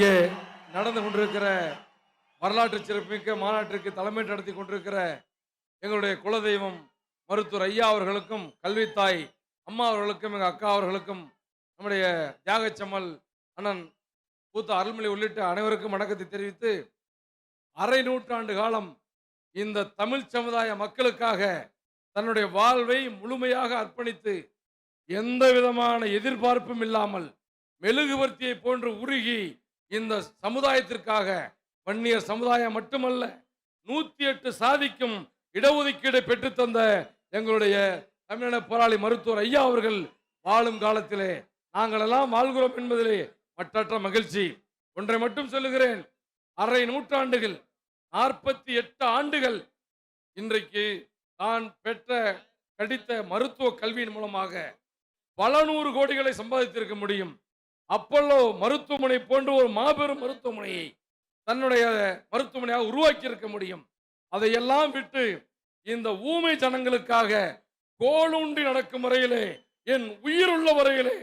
இங்கே நடந்து கொண்டிருக்கிற வரலாற்று சிறப்புமிக்க மாநாட்டிற்கு தலைமை நடத்தி கொண்டிருக்கிற எங்களுடைய குலதெய்வம் மருத்துவர் ஐயா அவர்களுக்கும் கல்வித்தாய் அம்மா அவர்களுக்கும் எங்கள் அக்கா அவர்களுக்கும் நம்முடைய தியாகச்சம்மல் அண்ணன் பூத்த அருள்மொழி உள்ளிட்ட அனைவருக்கும் வணக்கத்தை தெரிவித்து அரை நூற்றாண்டு காலம் இந்த தமிழ் சமுதாய மக்களுக்காக தன்னுடைய வாழ்வை முழுமையாக அர்ப்பணித்து எந்த விதமான எதிர்பார்ப்பும் இல்லாமல் மெழுகுவர்த்தியை போன்று உருகி இந்த சமுதாயத்திற்காக வன்னியர் சமுதாயம் மட்டுமல்ல நூத்தி எட்டு சாதிக்கும் இடஒதுக்கீடு பெற்றுத்தந்த எங்களுடைய தமிழின போராளி மருத்துவர் ஐயா அவர்கள் வாழும் காலத்திலே நாங்கள் எல்லாம் வாழ்கிறோம் என்பதிலே மற்றற்ற மகிழ்ச்சி. ஒன்றை மட்டும் சொல்லுகிறேன் அரை நூற்றாண்டுகள் நாற்பத்தி எட்டு ஆண்டுகள் இன்றைக்கு தான் பெற்ற கடித்த மருத்துவ கல்வியின் மூலமாக பல நூறு கோடிகளை சம்பாதித்திருக்க முடியும். அப்பல்லோ மருத்துவமனை போன்ற ஒரு மாபெரும் மருத்துவமனையை தன்னுடைய மருத்துவமனையாக உருவாக்கி இருக்க முடியும். அதையெல்லாம் விட்டு இந்த ஊமை ஜனங்களுக்காக கோளுண்டி நடக்கும் வரையிலே என் உயிர் உள்ள வரையிலே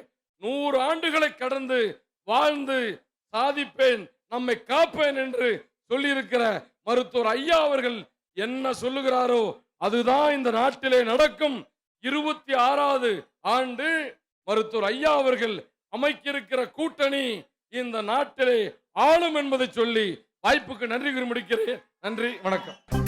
நூறு ஆண்டுகளை கடந்து வாழ்ந்து சாதிப்பேன் நம்மை காப்பேன் என்று சொல்லியிருக்கிற மருத்துவர் ஐயா அவர்கள் என்ன சொல்லுகிறாரோ அதுதான் இந்த நாட்டிலே நடக்கும் இருபத்தி ஆறாவது ஆண்டு மருத்துவர் ஐயா அவர்கள் அமைக்கிருக்கிற கூட்டணி இந்த நாட்டிலே ஆளும் என்பதை சொல்லி வாய்ப்புக்கு நன்றி கூறி முடிக்கிறேன். நன்றி வணக்கம்.